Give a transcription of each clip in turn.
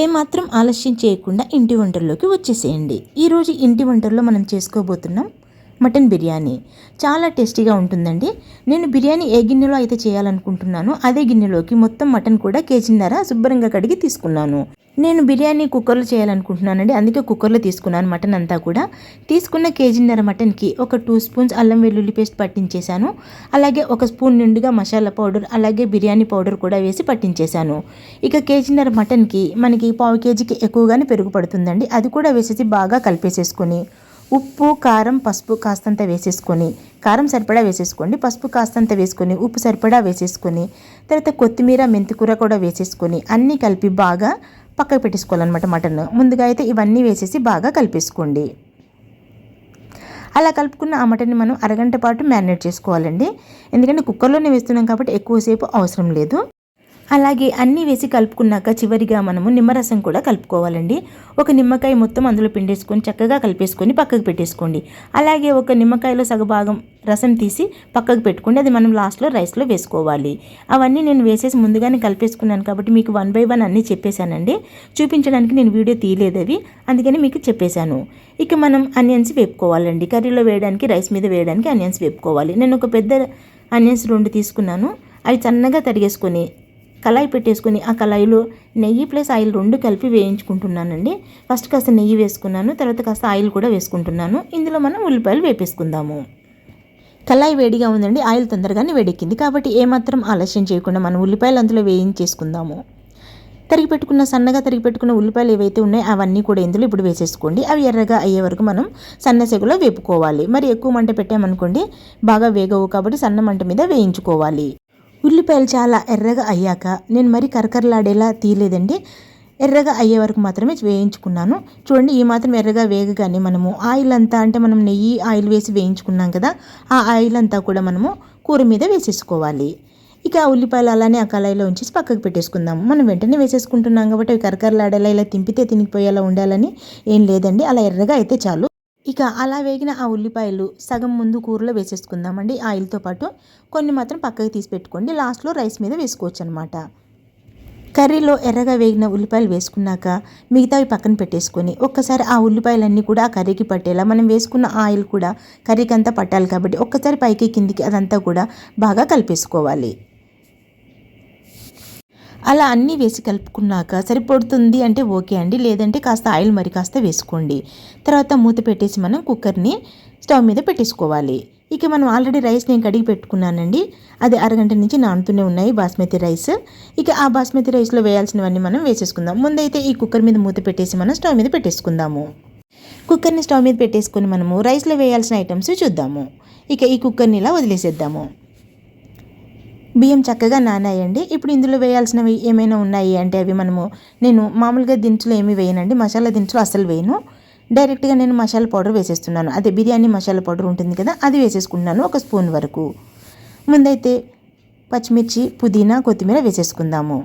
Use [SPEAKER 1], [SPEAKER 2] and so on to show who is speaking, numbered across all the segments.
[SPEAKER 1] ఏమాత్రం ఆలస్యం చేయకుండా ఇంటి వంటల్లోకి వచ్చేసేయండి. ఈరోజు ఇంటి వంటల్లో మనం చేసుకోబోతున్నాం మటన్ బిర్యానీ. చాలా టేస్టీగా ఉంటుందండి. నేను బిర్యానీ ఏ గిన్నెలో అయితే చేయాలనుకుంటున్నానో అదే గిన్నెలోకి మొత్తం మటన్ కూడా కేజీన్నర శుభ్రంగా కడిగి తీసుకున్నాను. నేను బిర్యానీ కుక్కర్లో చేయాలనుకుంటున్నానండి. అందుకే కుక్కర్లో తీసుకున్నాను మటన్ అంతా కూడా. తీసుకున్న కేజీన్నర మటన్కి ఒక టూ స్పూన్స్ అల్లం వెల్లుల్లి పేస్ట్ పట్టించేశాను. అలాగే ఒక స్పూన్ నిండుగా మసాలా పౌడర్ అలాగే బిర్యానీ పౌడర్ కూడా వేసి పట్టించేశాను. ఇక కేజీన్నర మటన్కి మనకి పావు కేజీకి ఎక్కువగానే పెరుగు పడుతుందండి. అది కూడా వేసేసి బాగా కలిపేసేసుకొని ఉప్పు కారం పసుపు కాస్తంత వేసేసుకొని కారం సరిపడా వేసేసుకోండి పసుపు కాస్తంత వేసుకొని ఉప్పు సరిపడా వేసేసుకొని తర్వాత కొత్తిమీర మెంతికూర కూడా వేసేసుకొని అన్నీ కలిపి బాగా పక్కకు పెట్టేసుకోవాలన్నమాట మటన్. ముందుగా అయితే ఇవన్నీ వేసేసి బాగా కలిపేసుకోండి. అలా కలుపుకున్న ఆ మటన్ని మనం అరగంట పాటు మ్యారినేట్ చేసుకోవాలండి. ఎందుకంటే కుక్కర్లోనే వేస్తున్నాం కాబట్టి ఎక్కువసేపు అవసరం లేదు. అలాగే అన్నీ వేసి కలుపుకున్నాక చివరిగా మనము నిమ్మరసం కూడా కలుపుకోవాలండి. ఒక నిమ్మకాయ మొత్తం అందులో పిండేసుకొని చక్కగా కలిపేసుకొని పక్కకు పెట్టేసుకోండి. అలాగే ఒక నిమ్మకాయలో సగభాగం రసం తీసి పక్కకు పెట్టుకోండి. అది మనం లాస్ట్లో రైస్లో వేసుకోవాలి. అవన్నీ నేను వేసేసి ముందుగానే కలిపేసుకున్నాను కాబట్టి మీకు వన్ బై వన్ అన్నీ చెప్పేశానండి. చూపించడానికి నేను వీడియో తీయలేదు అవి. అందుకని మీకు చెప్పేశాను. ఇక మనం అనియన్స్ వేపుకోవాలండి. కర్రీలో వేయడానికి రైస్ మీద వేయడానికి అనియన్స్ వేపుకోవాలి. నేను ఒక పెద్ద అనియన్స్ రెండు తీసుకున్నాను. అవి సన్నగా తరిగేసుకొని కళాయి పెట్టేసుకుని ఆ కళాయిలో నెయ్యి ప్లస్ ఆయిల్ రెండు కలిపి వేయించుకుంటున్నానండి. ఫస్ట్ కాస్త నెయ్యి వేసుకున్నాను తర్వాత కాస్త ఆయిల్ కూడా వేసుకుంటున్నాను. ఇందులో మనం ఉల్లిపాయలు వేపేసుకుందాము. కళాయి వేడిగా ఉందండి ఆయిల్ తొందరగానే వేడెక్కింది. కాబట్టి ఏమాత్రం ఆలస్యం చేయకుండా మనం ఉల్లిపాయలు అందులో వేయించేసుకుందాము. తరిగి పెట్టుకున్న సన్నగా తరిగి పెట్టుకున్న ఉల్లిపాయలు ఏవైతే ఉన్నాయో అవన్నీ కూడా ఇందులో ఇప్పుడు వేసేసుకోండి. అవి ఎర్రగా అయ్యే వరకు మనం సన్న సెగలో వేపుకోవాలి. మరి ఎక్కువ మంట పెట్టామనుకోండి బాగా వేగవు కాబట్టి సన్న మంట మీద వేయించుకోవాలి. ఉల్లిపాయలు చాలా ఎర్రగా అయ్యాక నేను మరి కరకరలాడేలా తీయలేదండి. ఎర్రగా అయ్యే వరకు మాత్రమే వేయించుకున్నాను. చూడండి ఈ మాత్రం ఎర్రగా వేగగానే మనము ఆయిల్ అంతా అంటే మనం నెయ్యి ఆయిల్ వేసి వేయించుకున్నాం కదా ఆ ఆయిల్ అంతా కూడా మనము కూర మీద వేసేసుకోవాలి. ఇక ఆ ఉల్లిపాయలు అలానే ఆ కళాయిలో ఉంచేసి పక్కకు పెట్టేసుకుందాము మనం వెంటనే వేసేసుకుంటున్నాం కాబట్టి అవి కరకరలాడేలా ఇలా తింపితే తినిపోయేలా ఉండాలని ఏం లేదండి. అలా ఎర్రగా అయితే చాలు. ఇక అలా వేగిన ఆ ఉల్లిపాయలు సగం ముందు కూరలో వేసేసుకుందామండి. ఆయిల్తో పాటు కొన్ని మాత్రం పక్కకి తీసి పెట్టుకోండి. లాస్ట్లో రైస్ మీద వేసుకోవచ్చు అనమాట కర్రీలో ఎర్రగా వేగిన ఉల్లిపాయలు వేసుకున్నాక మిగతావి పక్కన పెట్టేసుకొని ఒక్కసారి ఆ ఉల్లిపాయలన్నీ కూడా ఆ కర్రీకి పట్టేలా మనం వేసుకున్న ఆయిల్ కూడా కర్రీకి అంతా పట్టాలి కాబట్టి ఒక్కసారి పైకి కిందికి అదంతా కూడా బాగా కలిపేసుకోవాలి. అలా అన్నీ వేసి కలుపుకున్నాక సరిపడుతుంది అంటే ఓకే అండి లేదంటే కాస్త ఆయిల్ మరి కాస్త వేసుకోండి. తర్వాత మూత పెట్టేసి మనం కుక్కర్ని స్టవ్ మీద పెట్టేసుకోవాలి. ఇక మనం ఆల్రెడీ రైస్ నేను కడిగి పెట్టుకున్నానండి. అది అరగంట నుంచి నానుతూనే ఉన్నాయి బాస్మతి రైస్. ఇక ఆ బాస్మతి రైస్లో వేయాల్సినవన్నీ మనం వేసేసుకుందాం. ముందైతే ఈ కుక్కర్ మీద మూత పెట్టేసి మనం స్టవ్ మీద పెట్టేసుకుందాము. కుక్కర్ని స్టవ్ మీద పెట్టేసుకొని మనము రైస్లో వేయాల్సిన ఐటమ్స్ చూద్దాము. ఇక ఈ కుక్కర్ని ఇలా వదిలేసేద్దాము. బియ్యం చక్కగా నానాయండి. ఇప్పుడు ఇందులో వేయాల్సినవి ఏమైనా ఉన్నాయి అంటే అవి మనము నేను మామూలుగా దినుసులు ఏమి వేయనండి. మసాలా దినుసులు అసలు వేయను. డైరెక్ట్గా నేను మసాలా పౌడర్ వేసేస్తున్నాను. అదే బిర్యానీ మసాలా పౌడర్ ఉంటుంది కదా అది వేసేసుకుంటున్నాను ఒక స్పూన్ వరకు. ముందైతే పచ్చిమిర్చి పుదీనా కొత్తిమీర వేసేసుకుందాము.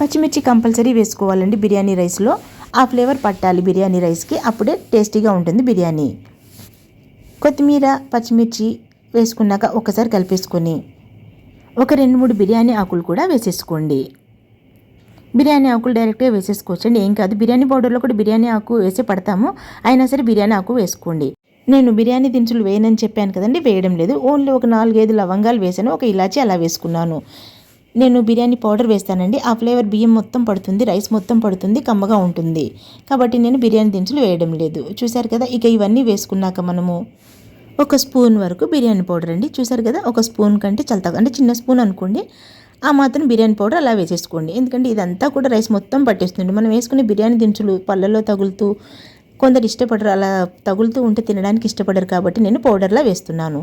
[SPEAKER 1] పచ్చిమిర్చి కంపల్సరీ వేసుకోవాలండి బిర్యానీ రైస్లో. ఆ ఫ్లేవర్ పట్టాలి బిర్యానీ రైస్కి అప్పుడే టేస్టీగా ఉంటుంది బిర్యానీ. కొత్తిమీర పచ్చిమిర్చి వేసుకున్నాక ఒకసారి కలిపేసుకొని ఒక రెండు మూడు బిర్యానీ ఆకులు కూడా వేసేసుకోండి. బిర్యానీ ఆకులు డైరెక్ట్గా వేసేసుకోవచ్చండి. ఏం కాదు బిర్యానీ పౌడర్లో కూడా బిర్యానీ ఆకు వేసి పడతాము. అయినా సరే బిర్యానీ ఆకు వేసుకోండి. నేను బిర్యానీ దినుసులు వేయనని చెప్పాను కదండి వేయడం లేదు. ఓన్లీ ఒక నాలుగైదు లవంగాలు వేసాను ఒక ఇలాచి అలా వేసుకున్నాను. నేను బిర్యానీ పౌడర్ వేస్తానండి. ఆ ఫ్లేవర్ బియ్యం మొత్తం పడుతుంది రైస్ మొత్తం పడుతుంది కమ్మగా ఉంటుంది. కాబట్టి నేను బిర్యానీ దినుసులు వేయడం లేదు. చూశారు కదా ఇక ఇవన్నీ వేసుకున్నాక మనము ఒక స్పూన్ వరకు బిర్యానీ పౌడర్ అండి. చూసారు కదా ఒక స్పూన్ కంటే చాలా అంటే చిన్న స్పూన్ అనుకోండి ఆ మాత్రం బిర్యానీ పౌడర్ అలా వేసేసుకోండి. ఎందుకంటే ఇదంతా కూడా రైస్ మొత్తం పట్టేస్తుంది మనం వేసుకునే బిర్యానీ దినుసులు పళ్ళలో తగులుతూ కొందరు ఇష్టపడరు అలా తగులుతూ ఉంటే తినడానికి ఇష్టపడరు కాబట్టి నేను పౌడర్లా వేస్తున్నాను.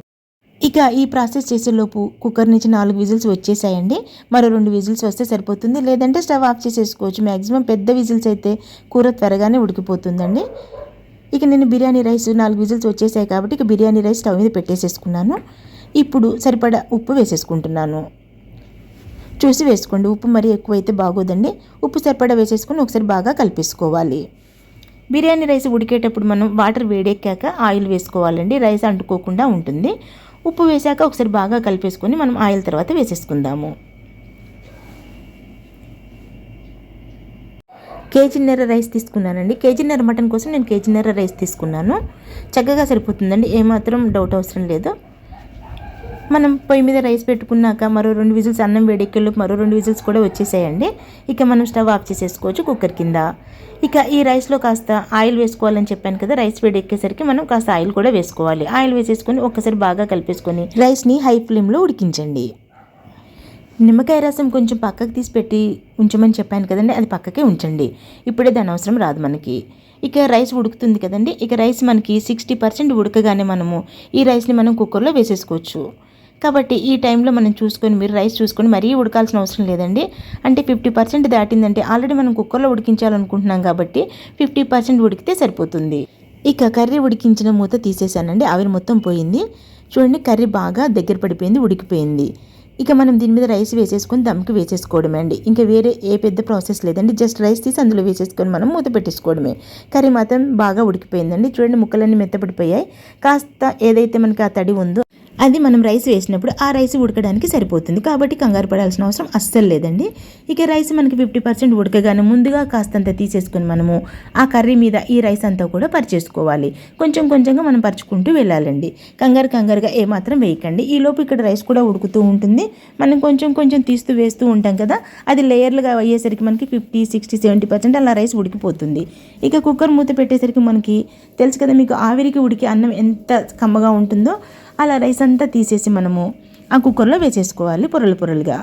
[SPEAKER 1] ఇక ఈ ప్రాసెస్ చేసేలోపు కుక్కర్ నుంచి నాలుగు విజిల్స్ వచ్చేసాయండి. మరో రెండు విజిల్స్ వస్తే సరిపోతుంది. లేదంటే స్టవ్ ఆఫ్ చేసేసుకోవచ్చు. మ్యాక్సిమం పెద్ద విజిల్స్ అయితే కూర త్వరగానే ఉడికిపోతుందండి. ఇక నేను బిర్యానీ రైస్ నాలుగు విజిల్స్ వచ్చేసాయి కాబట్టి ఇక బిర్యానీ రైస్ స్టవ్ మీద పెట్టేసేసుకున్నాను. ఇప్పుడు సరిపడా ఉప్పు వేసేసుకుంటున్నాను. చూసి వేసుకోండి ఉప్పు మరీ ఎక్కువైతే బాగోదండి. ఉప్పు సరిపడా వేసేసుకొని ఒకసారి బాగా కలిపేసుకోవాలి. బిర్యానీ రైస్ ఉడికేటప్పుడు మనం వాటర్ వేడెక్కాక ఆయిల్ వేసుకోవాలండి. రైస్ అంటుకోకుండా ఉంటుంది. ఉప్పు వేసాక ఒకసారి బాగా కలిపేసుకొని మనం ఆయిల్ తర్వాత వేసేసుకుందాము. కేజీన్నర రైస్ తీసుకున్నానండి. కేజీన్నర మటన్ కోసం నేను కేజీన్నర రైస్ తీసుకున్నాను. చక్కగా సరిపోతుందండి. ఏమాత్రం డౌట్ అవసరం లేదు. మనం పొయ్యి మీద రైస్ పెట్టుకున్నాక మరో రెండు విజిల్స్ అన్నం వేడెక్కలు మరో రెండు విజిల్స్ కూడా వచ్చేసాయండి. ఇక మనం స్టవ్ ఆఫ్ చేసేసుకోవచ్చు కుక్కర్ కింద. ఇక ఈ రైస్లో కాస్త ఆయిల్ వేసుకోవాలని చెప్పాను కదా రైస్ వేడెక్కేసరికి మనం కాస్త ఆయిల్ కూడా వేసుకోవాలి. ఆయిల్ వేసేసుకొని ఒక్కసారి బాగా కలిపేసుకొని రైస్ని హై ఫ్లేమ్లో ఉడికించండి. నిమ్మకాయ రసం కొంచెం పక్కకు తీసి పెట్టి ఉంచమని చెప్పాను కదండి అది పక్కకే ఉంచండి. ఇప్పుడే దాని అవసరం రాదు మనకి. ఇక రైస్ ఉడుకుతుంది కదండి ఇక రైస్ మనకి సిక్స్టీ పర్సెంట్ ఉడకగానే మనము ఈ రైస్ని మనం కుక్కర్లో వేసేసుకోవచ్చు. కాబట్టి ఈ టైంలో మనం చూసుకొని మీరు రైస్ చూసుకొని మరీ ఉడకాల్సిన అవసరం లేదండి. అంటే ఫిఫ్టీ పర్సెంట్ దాటిందంటే ఆల్రెడీ మనం కుక్కర్లో ఉడికించాలనుకుంటున్నాం కాబట్టి ఫిఫ్టీ పర్సెంట్ ఉడికితే సరిపోతుంది. ఇక కర్రీ ఉడికించిన మూత తీసేసానండి ఆవిరి మొత్తం పోయింది. చూడండి కర్రీ బాగా దగ్గర పడిపోయింది ఉడికిపోయింది. ఇక మనం దీని మీద రైస్ వేసేసుకొని దమ్కి వేసేసుకోవడమే అండి. ఇంకా వేరే ఏ పెద్ద ప్రాసెస్ లేదండి. జస్ట్ రైస్ తీసి అందులో వేసేసుకొని మనం మూత పెట్టేసుకోవడమే. కర్రీ మాత్రం బాగా ఉడికిపోయిందండి. చూడండి ముక్కలన్నీ మెత్తపడిపోయాయి. కాస్త ఏదైతే మనకి ఆ తడి ఉందో అది మనం రైస్ వేసినప్పుడు ఆ రైస్ ఉడకడానికి సరిపోతుంది. కాబట్టి కంగారు పడాల్సిన అవసరం అస్సలు లేదండి. ఇక రైస్ మనకి ఫిఫ్టీ పర్సెంట్ ఉడకగానే ముందుగా కాస్తంత తీసేసుకొని మనము ఆ కర్రీ మీద ఈ రైస్ అంతా కూడా పరిచేసుకోవాలి. కొంచెం కొంచెంగా మనం పరుచుకుంటూ వెళ్ళాలండి. కంగారు కంగారుగా ఏమాత్రం వేయకండి. ఈలోపు ఇక్కడ రైస్ కూడా ఉడుకుతూ ఉంటుంది. మనం కొంచెం కొంచెం తీస్తూ వేస్తూ ఉంటాం కదా అది లేయర్లుగా అయ్యేసరికి మనకి ఫిఫ్టీ సిక్స్టీ సెవెంటీ పర్సెంట్ అలా రైస్ ఉడికిపోతుంది. ఇక కుక్కర్ మూత పెట్టేసరికి మనకి తెలుసు కదా మీకు ఆవిరికి ఉడికి అన్నం ఎంత కమ్మగా ఉంటుందో అలా రైస్ అంతా తీసేసి మనము ఆ కుక్కర్లో వేసేసుకోవాలి పొరలు పొరలుగా.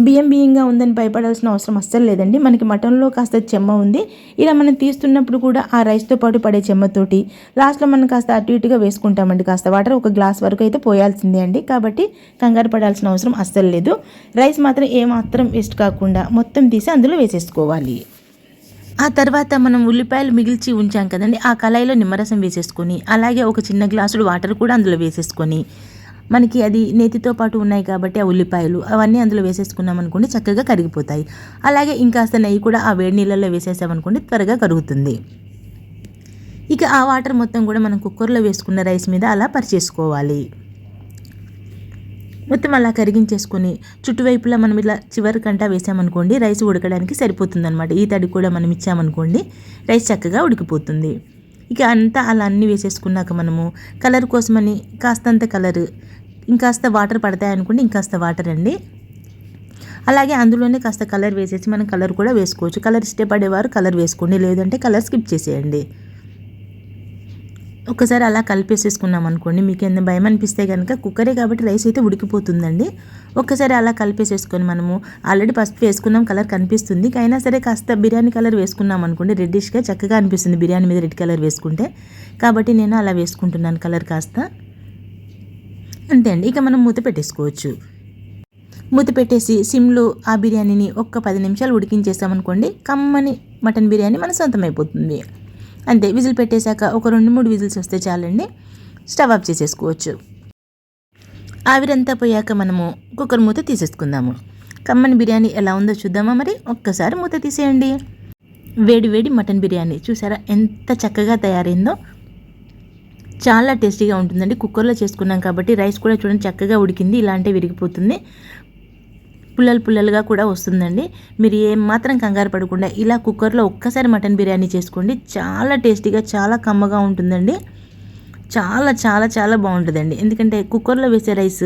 [SPEAKER 1] బియ్యం బియ్యంగా ఉందని భయపడాల్సిన అవసరం అస్సలు లేదండి. మనకి మటన్లో కాస్త చెమ్మ ఉంది. ఇలా మనం తీస్తున్నప్పుడు కూడా ఆ రైస్తో పాటు పడే చెమ్మతోటి లాస్ట్లో మనం కాస్త అటు ఇటుగా వేసుకుంటామండి. కాస్త వాటర్ ఒక గ్లాస్ వరకు అయితే పోయాల్సిందే అండి. కాబట్టి కంగారు పడాల్సిన అవసరం అస్సలు లేదు. రైస్ మాత్రం ఏమాత్రం వేస్ట్ కాకుండా మొత్తం తీసి అందులో వేసేసుకోవాలి. ఆ తర్వాత మనం ఉల్లిపాయలు మిగిల్చి ఉంచాం కదండి ఆ కళాయిలో నిమ్మరసం వేసేసుకొని అలాగే ఒక చిన్న గ్లాసుడు వాటర్ కూడా అందులో వేసేసుకొని మనకి అది నేతితో పాటు ఉన్నాయి కాబట్టి ఆ ఉల్లిపాయలు అవన్నీ అందులో వేసేసుకున్నాం అనుకోండి చక్కగా కరిగిపోతాయి. అలాగే ఇంకాస్త నెయ్యి కూడా ఆ వేడి నీళ్ళల్లో వేసేసామనుకోండి త్వరగా కరుగుతుంది. ఇక ఆ వాటర్ మొత్తం కూడా మనం కుక్కర్లో వేసుకున్న రైస్ మీద అలా పరిచేసుకోవాలి. మొత్తం అలా కరిగించేసుకొని చుట్టువైపులా మనం ఇలా చివరికంటా వేసామనుకోండి రైస్ ఉడకడానికి సరిపోతుందన్నమాట. ఈ తడి కూడా మనం ఇచ్చామనుకోండి రైస్ చక్కగా ఉడికిపోతుంది. ఇక అంతా అలా అన్నీ వేసేసుకున్నాక మనము కలర్ కోసమని కాస్తంత కలర్ ఇంకాస్త వాటర్ పడతాయనుకోండి ఇంకాస్త వాటర్ అండి. అలాగే అందులోనే కాస్త కలర్ వేసేసి మనం కలర్ కూడా వేసుకోవచ్చు. కలర్ ఇష్టపడేవారు కలర్ వేసుకోండి లేదంటే కలర్ స్కిప్ చేసేయండి. ఒకసారి అలా కలిపేసేసుకున్నాం అనుకోండి మీకు ఎంత భయం అనిపిస్తే కనుక కుక్కరే కాబట్టి రైస్ అయితే ఉడికిపోతుందండి. ఒక్కసారి అలా కలిపేసేసుకొని మనము ఆల్రెడీ పసుపు వేసుకున్నాం కలర్ కనిపిస్తుంది. అయినా సరే కాస్త బిర్యానీ కలర్ వేసుకున్నాం అనుకోండి రెడ్డిష్గా చక్కగా అనిపిస్తుంది బిర్యానీ మీద రెడ్ కలర్ వేసుకుంటే. కాబట్టి నేను అలా వేసుకుంటున్నాను కలర్ కాస్త. అంతే అండి ఇక మనం మూత పెట్టేసుకోవచ్చు. మూత పెట్టేసి సిమ్లో ఆ బిర్యానీని ఒక్క పది నిమిషాలు ఉడికించేసామనుకోండి కమ్మని మటన్ బిర్యానీ మన సొంతం అయిపోతుంది అంతే విజిల్ పెట్టేశాక ఒక రెండు మూడు విజిల్స్ వస్తే చాలండి. స్టవ్ ఆఫ్ చేసేసుకోవచ్చు. ఆవిరంతా పోయాక మనము కుక్కర్ మూత తీసేసుకుందాము. కమ్మని బిర్యానీ ఎలా ఉందో చూద్దామా మరి? ఒక్కసారి మూత తీసేయండి. వేడి వేడి మటన్ బిర్యానీ చూసారా ఎంత చక్కగా తయారైందో? చాలా టేస్టీగా ఉంటుందండి. కుక్కర్లో చేసుకున్నాం కాబట్టి రైస్ కూడా చూడండి చక్కగా ఉడికింది ఇలాంటి విరిగిపోతుంది. పుల్లలు పుల్లలుగా కూడా వస్తుందండి. మీరు ఏం మాత్రం కంగారు పడకుండా ఇలా కుక్కర్లో ఒక్కసారి మటన్ బిర్యానీ చేసుకోండి. చాలా టేస్టీగా చాలా కమ్మగా ఉంటుందండి. చాలా చాలా చాలా బాగుంటుందండి. ఎందుకంటే కుక్కర్లో వేసే రైస్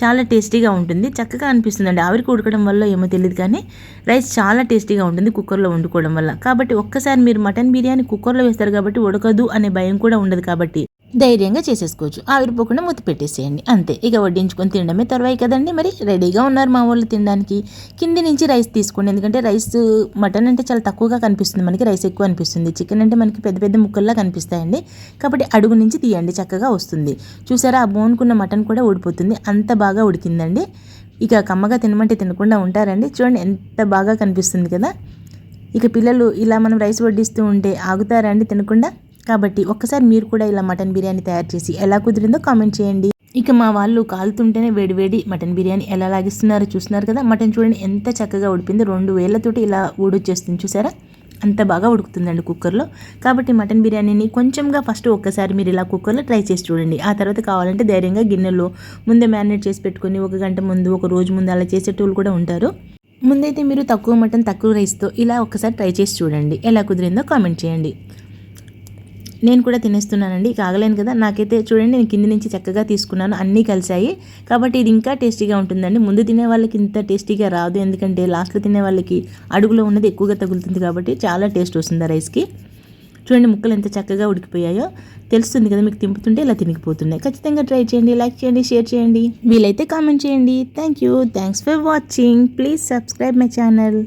[SPEAKER 1] చాలా టేస్టీగా ఉంటుంది. చక్కగా అనిపిస్తుందండి. ఆవిరికి ఉడకడం వల్ల ఏమో తెలియదు కానీ రైస్ చాలా టేస్టీగా ఉంటుంది కుక్కర్లో వండుకోవడం వల్ల. కాబట్టి ఒక్కసారి మీరు మటన్ బిర్యానీ కుక్కర్లో వేస్తారు కాబట్టి ఉడకదు అనే భయం కూడా ఉండదు కాబట్టి ధైర్యంగా చేసేసుకోవచ్చు. ఆవిరిపోకుండా మూత పెట్టేసేయండి. అంతే. ఇక వడ్డించుకొని తినడమే తర్వాయి కదండి మరి. రెడీగా ఉన్నారు మా వాళ్ళు తినడానికి. కింది నుంచి రైస్ తీసుకోండి. ఎందుకంటే రైస్ మటన్ అంటే చాలా తక్కువగా కనిపిస్తుంది మనకి. రైస్ ఎక్కువ అనిపిస్తుంది. చికెన్ అంటే మనకి పెద్ద పెద్ద ముక్కల్లా కనిపిస్తాయండి. కాబట్టి అడుగు నుంచి తీయండి. చక్కగా వస్తుంది. చూసారా? ఆ బోన్కున్న మటన్ కూడా ఊడిపోతుంది. అంత బాగా ఉడికిందండి. ఇక కమ్మగా తినమంటే తినకుండా ఉంటారండి. చూడండి ఎంత బాగా కనిపిస్తుంది కదా. ఇక పిల్లలు ఇలా మనం రైస్ వడ్డిస్తూ ఉంటే ఆగుతారా అండి తినకుండా? కాబట్టి ఒక్కసారి మీరు కూడా ఇలా మటన్ బిర్యానీ తయారు చేసి ఎలా కుదిరిందో కామెంట్ చేయండి. ఇక మా వాళ్ళు కాలుతుంటేనే వేడివేడి మటన్ బిర్యానీ ఎలా లాగిస్తున్నారో చూస్తున్నారు కదా? మటన్ చూడండి ఎంత చక్కగా ఉడిపింది. రెండు వేళ్ళతోటి ఇలా ఊడొచ్చేస్తుంది చూసారా? అంత బాగా ఉడుకుతుందండి కుక్కర్లో. కాబట్టి మటన్ బిర్యానీని కొంచెంగా ఫస్ట్ ఒక్కసారి మీరు ఇలా కుక్కర్లో ట్రై చేసి చూడండి. ఆ తర్వాత కావాలంటే ధైర్యంగా గిన్నెలో ముందే మ్యారినేట్ చేసి పెట్టుకొని ఒక గంట ముందు ఒక రోజు ముందు అలా చేసేటోళ్ళు కూడా ఉంటారు. ముందైతే మీరు తక్కువ మటన్ తక్కువ రైస్తో ఇలా ఒకసారి ట్రై చేసి చూడండి. ఎలా కుదిరిందో కామెంట్ చేయండి. నేను కూడా తినేస్తున్నానండి. ఇక ఆగలేను కదా. నాకైతే చూడండి నేను కింది నుంచి చక్కగా తీసుకున్నాను. అన్నీ కలిసాయి కాబట్టి ఇది ఇంకా టేస్టీగా ఉంటుందండి. ముందు తినే వాళ్ళకి ఇంత టేస్టీగా రాదు. ఎందుకంటే లాస్ట్లో తినే వాళ్ళకి అడుగులో ఉన్నది ఎక్కువగా తగులుతుంది కాబట్టి చాలా టేస్ట్ వస్తుంది ఆ రైస్కి. చూడండి ముక్కలు ఎంత చక్కగా ఉడికిపోయాయో. తెలుస్తుంది కదా మీకు తింపుతుంటే ఇలా తినిగిపోతున్నాయి. ఖచ్చితంగా ట్రై చేయండి లైక్ చేయండి షేర్ చేయండి. వీలైతే కామెంట్ చేయండి. Thank you. Thanks for watching. Please subscribe my channel.